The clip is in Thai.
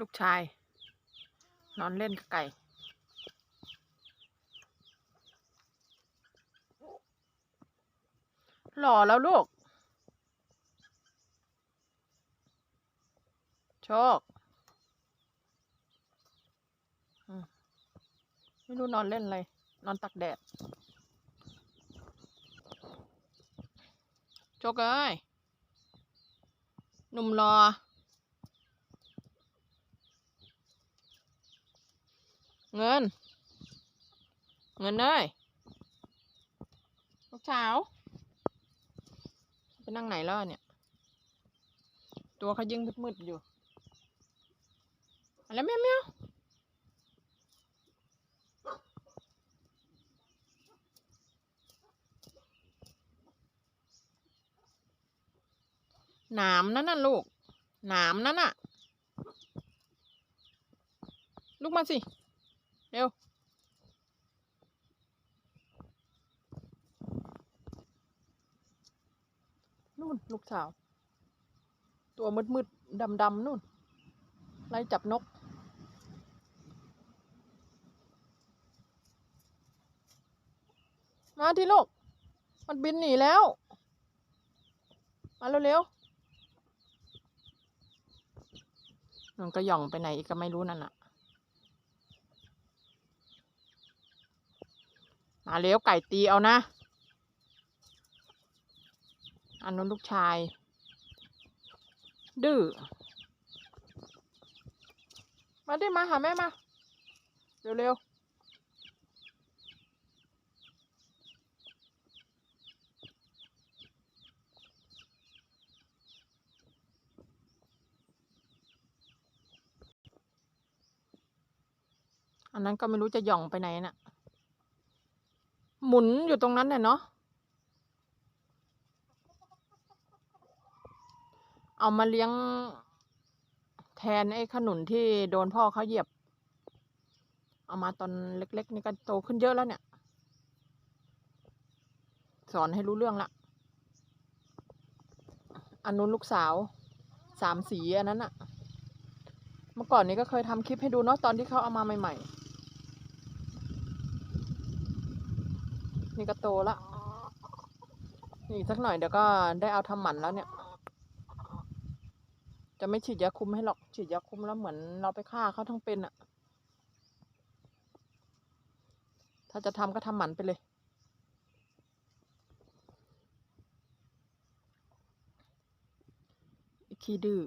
ลูกชาย นอนเล่นกับไก่ หล่อแล้วลูก โชค ไม่รู้นอนเล่นอะไร นอนตักแดด โชคเอ้ยหนุ่มรอ เงิน เงินเอ้ยลูกสาวไปนั่งไหนแล้วเนี่ย ตัวเขายิ่งมืดๆอยู่อะไรแมวแมวหนามนั่นน่ะลูก หนามนั่นน่ะ ลูกมาสิ เร็วนู่นลูกสาว ตัวมืดมืดดำดำๆนู่น ไล่จับนก มาที่ลูก มันบินหนีแล้ว มาเร็วๆมันก็หย่องไปไหนอีกก็ไม่รู้นั่นน่ะ มาเร็วไก่ตีเอานะ อันนู้นลูกชาย ดื้อ มาดิมาหาแม่มา เร็วๆอันนั้นก็ไม่รู้จะหย่องไปไหนน่ะ หมุนอยู่ตรงนั้นเนี่ยเนาะเอามาเลี้ยง แทนไอ้ขนุนที่โดนพ่อเขาเหยียบ เอามาตอนเล็ก ๆ นี่ก็โตขึ้นเยอะแล้วเนี่ย สอนให้รู้เรื่องละอันนู้นลูกสาวสามสีอันนั้นอะเมื่อก่อนนี้ก็เคยทำคลิปให้ดูเนาะตอนที่เขาเอามาใหม่ ๆ นี่ก็โตละนี่สักหน่อยเดี๋ยวก็ได้เอาทำหมันแล้วเนี่ย จะไม่ฉีดยาคุมให้หรอก ฉีดยาคุมแล้วเหมือนเราไปฆ่าเขาทั้งเป็นอะถ้าจะทำก็ทำหมันไปเลยขี้ดื้อ